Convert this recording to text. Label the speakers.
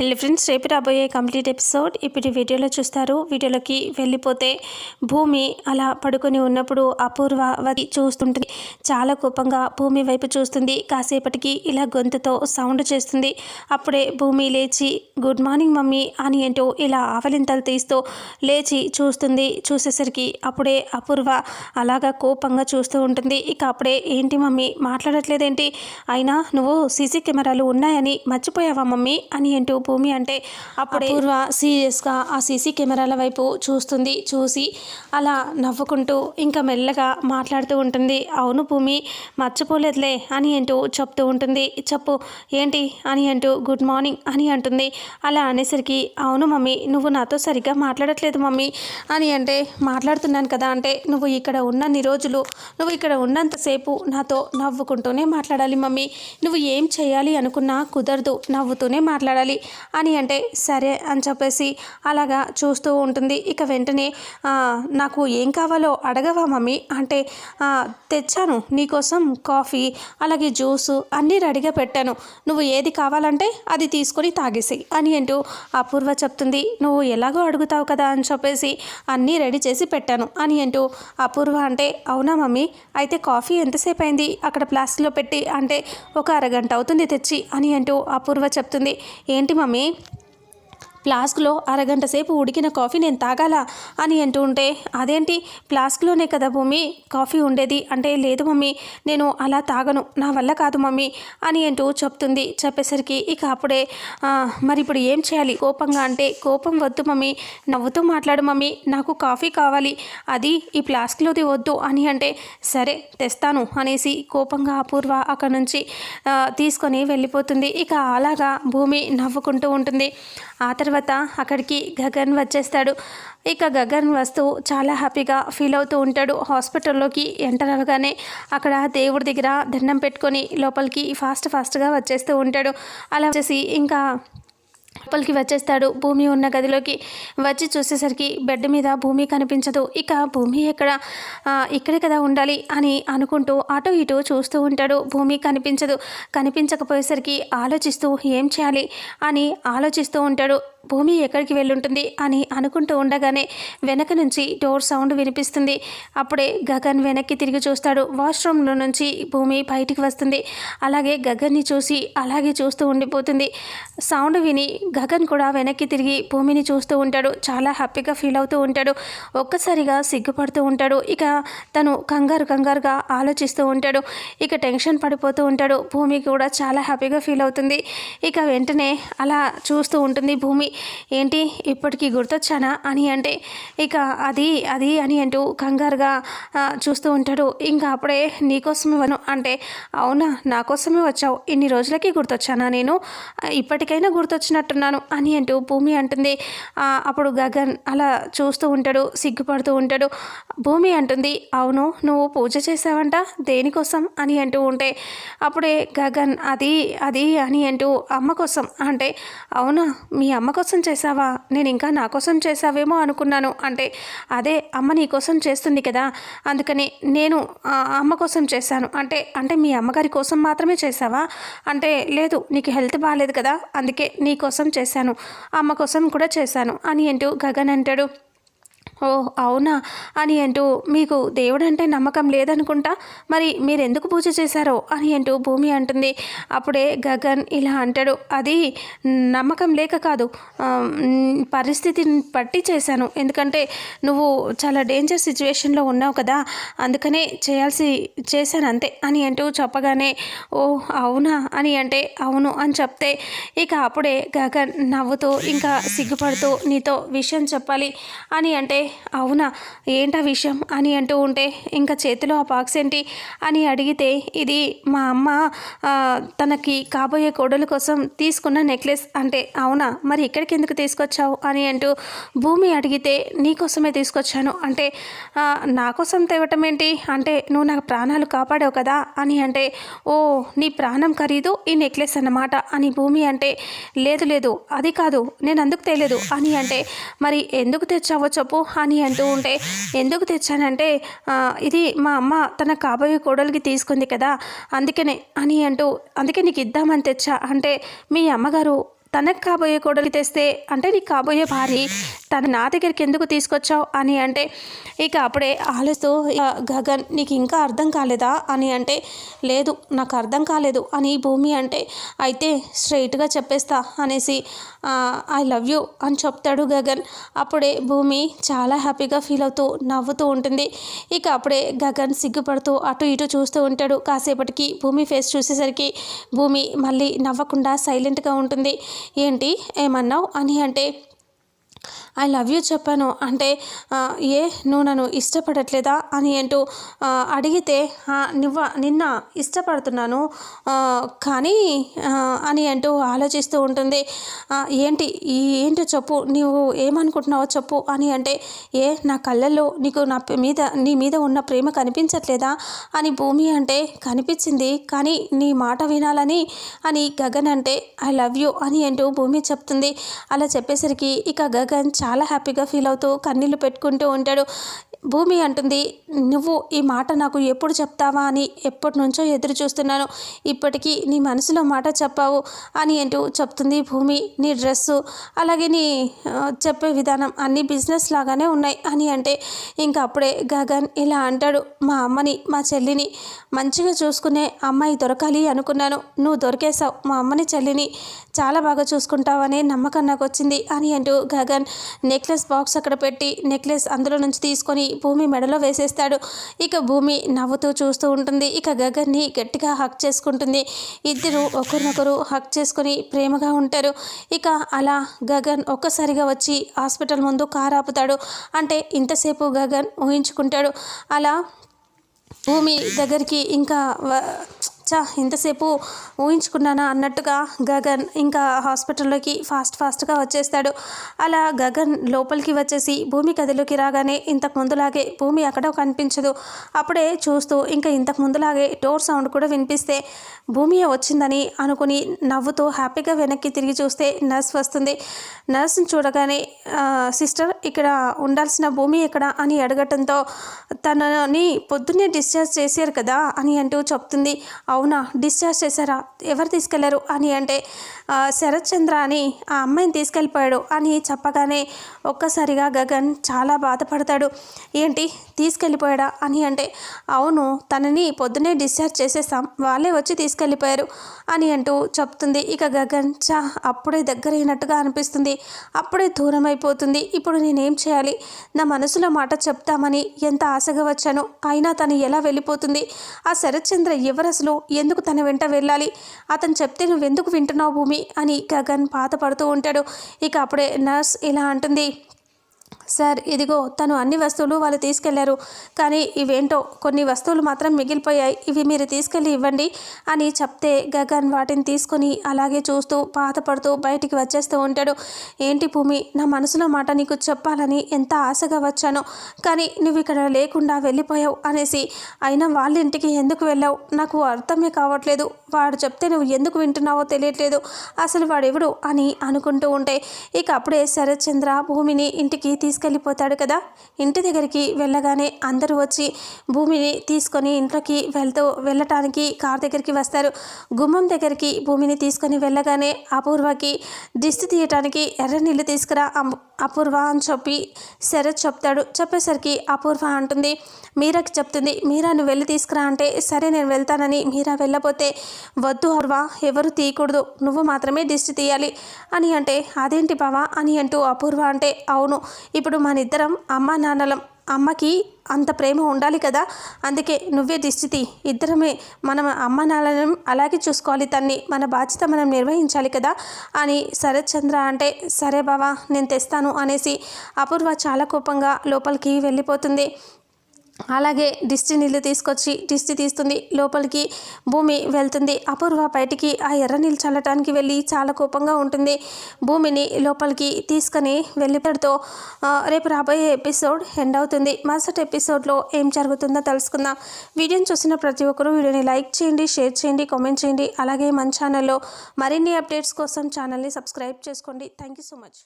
Speaker 1: హెల్ friends రేపు రాబోయే complete episode ఇప్పుడు వీడియోలో చూస్తారు. వీడియోలోకి వెళ్ళిపోతే భూమి అలా పడుకొని ఉన్నప్పుడు అపూర్వ వచ్చి చూస్తుంటుంది. చాలా కోపంగా భూమి వైపు చూస్తుంది. కాసేపటికి ఇలా గొంతుతో సౌండ్ చేస్తుంది. అప్పుడే భూమి లేచి గుడ్ మార్నింగ్ మమ్మీ అని ఏంటో ఇలా ఆవలింతలు తీస్తూ లేచి చూస్తుంది. చూసేసరికి అప్పుడే అపూర్వ అలాగా కోపంగా చూస్తూ ఉంటుంది. ఇక అప్పుడే ఏంటి మమ్మీ మాట్లాడట్లేదేంటి? అయినా నువ్వు సీసీ కెమెరాలు ఉన్నాయని మర్చిపోయావా మమ్మీ? అని ఏంటో భూమి అంటే అప్పుడే పూర్వ సీరియస్గా ఆ సీసీ కెమెరాల వైపు చూస్తుంది చూసి అలా నవ్వుకుంటూ ఇంకా మెల్లగా మాట్లాడుతూ ఉంటుంది. అవును భూమి మర్చిపోలేదులే అని అంటూ చెప్తూ ఉంటుంది. చెప్పు ఏంటి అని అంటూ గుడ్ మార్నింగ్ అని అంటుంది. అలా అనేసరికి అవును మమ్మీ నువ్వు నాతో సరిగ్గా మాట్లాడట్లేదు మమ్మీ అని అంటే మాట్లాడుతున్నాను కదా అంటే నువ్వు ఇక్కడ ఉన్నన్ని రోజులు నువ్వు ఇక్కడ ఉన్నంతసేపు నాతో నవ్వుకుంటూనే మాట్లాడాలి మమ్మీ. నువ్వు ఏం చేయాలి అనుకున్నా కుదరదు నవ్వుతూనే మాట్లాడాలి. అని అంటే సరే అని చెప్పేసి అలాగా చూస్తూ ఉంటుంది. ఇక వెంటనే నాకు ఏం కావాలో అడగవా మమ్మీ? అంటే తెచ్చాను నీకోసం కాఫీ అలాగే జ్యూసు అన్నీ రెడీగా పెట్టాను. నువ్వు ఏది కావాలంటే అది తీసుకొని తాగేసి అని అంటూ అపూర్వ చెప్తుంది. నువ్వు ఎలాగో అడుగుతావు కదా అని చెప్పేసి అన్నీ రెడీ చేసి పెట్టాను అని అంటూ అపూర్వ అంటే అవునా మమ్మీ? అయితే కాఫీ ఎంతసేపు అయింది? అక్కడ ప్లాస్టిక్లో పెట్టి అంటే ఒక అరగంట అవుతుంది తెచ్చి అని అంటూ అపూర్వ చెప్తుంది. ఏంటి మమ్మీ ఫ్లాస్క్లో అరగంట సేపు ఉడికిన కాఫీ నేను తాగాలా అని అంటూ ఉంటే అదేంటి? ఫ్లాస్క్లోనే కదా భూమి కాఫీ ఉండేది అంటే లేదు మమ్మీ నేను అలా తాగను నా వల్ల కాదు మమ్మీ అని అంటూ చెప్తుంది. చెప్పేసరికి ఇక అప్పుడే మరి ఇప్పుడు ఏం చేయాలి? కోపంగా అంటే కోపం వద్దు మమ్మీ నవ్వుతూ మాట్లాడు మమ్మీ నాకు కాఫీ కావాలి అది ఈ ఫ్లాస్క్లోది వద్దు అని అంటే సరే తెస్తాను అనేసి కోపంగా అపూర్వ అక్కడ నుంచి తీసుకొని వెళ్ళిపోతుంది. ఇక అలాగా భూమి నవ్వుకుంటూ ఉంటుంది. ఆ తర్వాత తర్వాత అక్కడికి గగన్ వచ్చేస్తాడు. ఇక గగన్ వస్తూ చాలా హ్యాపీగా ఫీల్ అవుతూ ఉంటాడు. హాస్పిటల్లోకి ఎంటర్ అవ్వగానే అక్కడ దేవుడి దగ్గర దండం పెట్టుకొని లోపలికి ఫాస్ట్ ఫాస్ట్గా వచ్చేస్తూ ఉంటాడు. అలా వచ్చేసి ఇంకా లోపలికి వచ్చేస్తాడు. భూమి ఉన్న గదిలోకి వచ్చి చూసేసరికి బెడ్ మీద భూమి కనిపించదు. ఇక భూమి ఎక్కడ? ఇక్కడే కదా ఉండాలి అని అనుకుంటూ అటు ఇటు చూస్తూ ఉంటాడు. భూమి కనిపించదు. కనిపించకపోయేసరికి ఆలోచిస్తూ ఏం చేయాలి అని ఆలోచిస్తూ ఉంటాడు. భూమి ఎక్కడికి వెళ్ళుంటుంది అని అనుకుంటూ ఉండగానే వెనక నుంచి డోర్ సౌండ్ వినిపిస్తుంది. అప్పుడే గగన్ వెనక్కి తిరిగి చూస్తాడు. వాష్రూమ్లో నుంచి భూమి బయటికి వస్తుంది. అలాగే గగన్ని చూసి అలాగే చూస్తూ ఉండిపోతుంది. సౌండ్ విని గగన్ కూడా వెనక్కి తిరిగి భూమిని చూస్తూ ఉంటాడు. చాలా హ్యాపీగా ఫీల్ అవుతూ ఉంటాడు. ఒక్కసారిగా సిగ్గుపడుతూ ఉంటాడు. ఇక తను కంగారు కంగారుగా ఆలోచిస్తూ ఉంటాడు. ఇక టెన్షన్ పడిపోతూ ఉంటాడు. భూమి కూడా చాలా హ్యాపీగా ఫీల్ అవుతుంది. ఇక వెంటనే అలా చూస్తూ ఉంటుంది భూమి. ఏంటి ఇప్పటికీ గుర్తొచ్చానా అని అంటే ఇక అది అది అని అంటూ కంగారుగా చూస్తూ ఉంటాడు. ఇంకా అప్పుడే నీకోసమే వను అంటే అవునా నా కోసమే వచ్చావు. ఇన్ని రోజులకి గుర్తొచ్చానా నేను? ఇప్పటికైనా గుర్తొచ్చినట్టు గుర్తొచ్చినట్టున్నాను అని అంటూ భూమి అంటుంది. అప్పుడు గగన్ అలా చూస్తూ ఉంటాడు సిగ్గుపడుతూ ఉంటాడు. భూమి అంటుంది అవును నువ్వు పూజ చేసావంట దేనికోసం? అని అంటూ ఉంటే అప్పుడే గగన్ అది అది అని అంటూ అమ్మ కోసం అంటే అవునా మీ అమ్మ కోసం చేసావా నేను ఇంకా నా కోసం చేసావేమో అనుకున్నాను. అంటే అదే అమ్మ నీ కోసం చేస్తుంది కదా అందుకని నేను అమ్మ కోసం చేశాను. అంటే అంటే మీ అమ్మగారి కోసం మాత్రమే చేసావా అంటే లేదు నీకు హెల్త్ బాగాలేదు కదా అందుకే నీ కోసం చేశాను. అమ్మ కోసం కూడా చేశాను. అని అంటూ గగన్ అంటాడు. ఓ అవునా? అని అంటూ మీకు దేవుడంటే నమ్మకం లేదనుకుంటా? మరి మీరెందుకు పూజ చేశారో? అని అంటూ భూమి అంటుంది. అప్పుడే గగన్ ఇలా అంటాడు అది నమ్మకం లేక కాదు పరిస్థితిని బట్టి చేశాను. ఎందుకంటే నువ్వు చాలా డేంజర్ సిచ్యువేషన్లో ఉన్నావు కదా అందుకనే చేయాల్సి చేశాను అంతే అని అంటూ చెప్పగానే ఓ అవునా? అని అంటే అవును అని చెప్తే ఇక అప్పుడే గగన్ నవ్వుతూ ఇంకా సిగ్గుపడుతూ నీతో విషయం చెప్పాలి అని అంటే అవునా? ఏంటా విషయం? అని అంటూ ఉంటే ఇంకా చేతిలో ఆ బాక్స్ ఏంటి? అని అడిగితే ఇది మా అమ్మ తనకి కాబోయే కోడలు కోసం తీసుకున్న నెక్లెస్ అంటే అవునా? మరి ఇక్కడికి ఎందుకు తీసుకొచ్చావు? అని అంటూ భూమి అడిగితే నీకోసమే తీసుకొచ్చాను. అంటే నా కోసం తేవటం ఏంటి? అంటే నువ్వు నాకు ప్రాణాలు కాపాడావు కదా? అని అంటే ఓ నీ ప్రాణం ఖరీదు ఈ నెక్లెస్ అన్నమాట. అని భూమి అంటే లేదు లేదు అది కాదు నేను అందుకు తేలేదు. అని అంటే మరి ఎందుకు తెచ్చావో చెప్పు. అని అంటూ ఉంటే ఎందుకు తెచ్చానంటే ఇది మా అమ్మ తన కాబోయే కోడలికి తీసుకుంది కదా అందుకనే అని అంటూ అందుకే నీకు ఇద్దామని తెచ్చా? అంటే మీ అమ్మగారు తనకు కాబోయే కోడలు తెస్తే అంటే నీకు కాబోయే భార్య తను నా దగ్గరికి ఎందుకు తీసుకొచ్చావు అని అంటే ఇక అప్పుడే ఆలోచిస్తూ గగన్ నీకు ఇంకా అర్థం కాలేదా? అని అంటే లేదు నాకు అర్థం కాలేదు అని భూమి అంటే అయితే స్ట్రైట్గా చెప్పేస్తా అనేసి ఐ లవ్ యూ అని చెప్తాడు గగన్. అప్పుడే భూమి చాలా హ్యాపీగా ఫీల్ అవుతూ నవ్వుతూ ఉంటుంది. ఇక అప్పుడే గగన్ సిగ్గుపడుతూ అటు ఇటు చూస్తూ ఉంటాడు. కాసేపటికి భూమి ఫేస్ చూసేసరికి భూమి మళ్ళీ నవ్వకుండా సైలెంట్గా ఉంటుంది. ఏంటి ఏమన్నావు? అని అంటే ఐ లవ్ యూ చెప్పాను. అంటే ఏ నువ్వు నన్ను ఇష్టపడట్లేదా అని అంటూ అడిగితే నువ్వ నిన్న ఇష్టపడుతున్నాను కానీ అని అంటూ ఆలోచిస్తూ ఉంటుంది. ఏంటి ఏంటో చెప్పు నువ్వు ఏమనుకుంటున్నావో చెప్పు అని అంటే ఏ నా కళ్ళల్లో నీకు నా మీద నీ మీద ఉన్న ప్రేమ కనిపించట్లేదా అని భూమి అంటే కనిపించింది కానీ నీ మాట వినాలని అని గగన్ అంటే ఐ లవ్ యూ అని అంటూ భూమి చెప్తుంది. అలా చెప్పేసరికి ఇక గగన్ చాలా చాలా హ్యాపీగా ఫీల్ అవుతూ కన్నీళ్ళు పెట్టుకుంటూ ఉంటాడు. భూమి అంటుంది నువ్వు ఈ మాట నాకు ఎప్పుడు చెప్తావా అని ఎప్పటి నుంచో ఎదురు చూస్తున్నాను. ఇప్పటికీ నీ మనసులో మాట చెప్పావు అని అంటూ చెప్తుంది భూమి. నీ డ్రెస్సు అలాగే నీ చెప్పే విధానం అన్ని బిజినెస్ లాగానే ఉన్నాయి అని అంటే ఇంకా అప్పుడే గగన్ ఇలా అంటాడు మా అమ్మని మా చెల్లిని మంచిగా చూసుకునే అమ్మాయి దొరకాలి అనుకున్నాను. నువ్వు దొరికేశావు మా అమ్మని చెల్లిని చాలా బాగా చూసుకుంటావనే నమ్మకం నాకు వచ్చింది అని అంటూ గగన్ నెక్లెస్ బాక్స్ అక్కడ పెట్టి నెక్లెస్ అందులో నుంచి తీసుకొని భూమి మెడలో వేసేస్తాడు. ఇక భూమి నవ్వుతూ చూస్తూ ఉంటుంది. ఇక గగన్ని గట్టిగా హక్ చేసుకుంటుంది. ఇద్దరు ఒకరినొకరు హక్ చేసుకొని ప్రేమగా ఉంటారు. ఇక అలా గగన్ ఒక్కసారిగా వచ్చి హాస్పిటల్ ముందు కారు ఆపుతాడు. అంటే ఇంతసేపు గగన్ ఊహించుకుంటాడు. అలా భూమి దగ్గరికి ఇంకా అచ్చా చా ఇంతసేపు ఊహించుకున్నానా అన్నట్టుగా గగన్ ఇంకా హాస్పిటల్లోకి ఫాస్ట్ ఫాస్ట్గా వచ్చేస్తాడు. అలా గగన్ లోపలికి వచ్చేసి భూమి గదిలోకి రాగానే ఇంతకు ముందులాగే భూమి అక్కడ కనిపించదు. అప్పుడే చూస్తూ ఇంకా ఇంతకు ముందులాగే డోర్ సౌండ్ కూడా వినిపిస్తే భూమి వచ్చిందని అనుకుని నవ్వుతూ హ్యాపీగా వెనక్కి తిరిగి చూస్తే నర్స్ వస్తుంది. నర్స్ని చూడగానే సిస్టర్ ఇక్కడ ఉండాల్సిన భూమి ఎక్కడ? అని అడగటంతో తనని పొద్దున్నే డిశ్చార్జ్ చేశారు కదా అని అంటూ చెప్తుంది. అవునా? డిశ్చార్జ్ చేశారా? ఎవరు తీసుకెళ్ళారు? అని అంటే శరత్చంద్ర అని ఆ అమ్మాయిని తీసుకెళ్ళిపోయాడు అని చెప్పగానే ఒక్కసారిగా గగన్ చాలా బాధపడతాడు. ఏంటి? తీసుకెళ్ళిపోయాడా అని అంటే అవును తనని పొద్దునే డిశ్చార్జ్ చేసేసాం వాళ్ళే వచ్చి తీసుకెళ్ళిపోయారు అని అంటూ చెప్తుంది. ఇక గగన్ చా అప్పుడే దగ్గరైనట్టుగా అనిపిస్తుంది. అప్పుడే దూరం అయిపోతుంది ఇప్పుడు నేనేం చేయాలి? నా మనసులో మాట చెప్తామని ఎంత ఆశగా వచ్చాను. అయినా తను ఎలా వెళ్ళిపోతుంది? ఆ శరత్చంద్ర ఎవరసలు? ఎందుకు తన వెంట వెళ్ళాలి? అతను చెప్తే నువ్వెందుకు వింటున్నావు భూమి? అని గగన్ బాధపడుతూ ఉంటాడు. ఇక అప్పుడే నర్స్ ఇలా అంటుంది సార్ ఇదిగో తను అన్ని వస్తువులు వాళ్ళు తీసుకెళ్ళారు. కానీ ఇవేంటో కొన్ని వస్తువులు మాత్రం మిగిలిపోయాయి. ఇవి మీరు తీసుకెళ్ళి ఇవ్వండి అని చెప్తే గగన్ వాటిని తీసుకొని అలాగే చూస్తూ బాధపడుతూ బయటికి వచ్చేస్తూ ఉంటాడు. ఏంటి భూమి నా మనసులో మాట నీకు చెప్పాలని ఎంత ఆశగా వచ్చానో. కానీ నువ్వు ఇక్కడ లేకుండా వెళ్ళిపోయావు అనేసి. అయినా వాళ్ళ ఇంటికి ఎందుకు వెళ్ళావు? నాకు అర్థమే కావట్లేదు. వాడు చెప్తే నువ్వు ఎందుకు వింటున్నావో తెలియట్లేదు. అసలు వాడెవడు అని అనుకుంటూ ఉంటే ఇక అప్పుడే శరత్చంద్ర భూమిని ఇంటికి తీసుకెళ్ళిపోతాడు కదా. ఇంటి దగ్గరికి వెళ్ళగానే అందరూ వచ్చి భూమిని తీసుకొని ఇంట్లోకి వెళ్తూ వెళ్ళటానికి కార్ దగ్గరికి వస్తారు. గుమ్మం దగ్గరికి భూమిని తీసుకొని వెళ్ళగానే అపూర్వకి దిష్టి తీయటానికి ఎర్ర నీళ్ళు తీసుకురా అమ్- అపూర్వ అని చెప్పి శరత్ చెప్తాడు. చెప్పేసరికి అపూర్వ అంటుంది మీరాకి చెప్తుంది మీరా నువ్వు వెళ్ళి తీసుకురా అంటే సరే నేను వెళ్తానని మీరా వెళ్ళపోతే వద్దు అపూర్వ ఎవరు తీయకూడదు నువ్వు మాత్రమే దిష్టి తీయాలి అని అంటే అదేంటి బావా అని అంటూ అపూర్వ అంటే అవును ఇప్పుడు మన ఇద్దరం అమ్మ నాన్నలం. అమ్మకి అంత ప్రేమ ఉండాలి కదా. అందుకే నువ్వే దిష్టి ఇద్దరమే మనం అమ్మ నాన్నలను అలాగే చూసుకోవాలి తన్ని. మన బాధ్యత మనం నిర్వహించాలి కదా. అని శరత్ చంద్ర అంటే సరే బావా నేను తెస్తాను అనేసి అపూర్వ చాలా కోపంగా లోపలికి వెళ్ళిపోతుంది. అలాగే దిష్టి నీళ్ళు తీసుకొచ్చి దిష్టి తీస్తుంది. లోపలికి భూమి వెళ్తుంది. అపూర్వ బయటికి ఆ ఎర్ర నీళ్ళు చల్లటానికి వెళ్ళి చాలా కోపంగా ఉంటుంది. భూమిని లోపలికి తీసుకొని వెళ్ళిపెడుతూ రేపు రాబోయే ఎపిసోడ్ ఎండ్ అవుతుంది. మరుసటి ఎపిసోడ్లో ఏం జరుగుతుందో తెలుసుకుందాం. వీడియోని చూసిన ప్రతి ఒక్కరూ వీడియోని లైక్ చేయండి షేర్ చేయండి కామెంట్ చేయండి. అలాగే మన ఛానల్లో మరిన్ని అప్డేట్స్ కోసం ఛానల్ని సబ్స్క్రైబ్ చేసుకోండి. Thank you so much.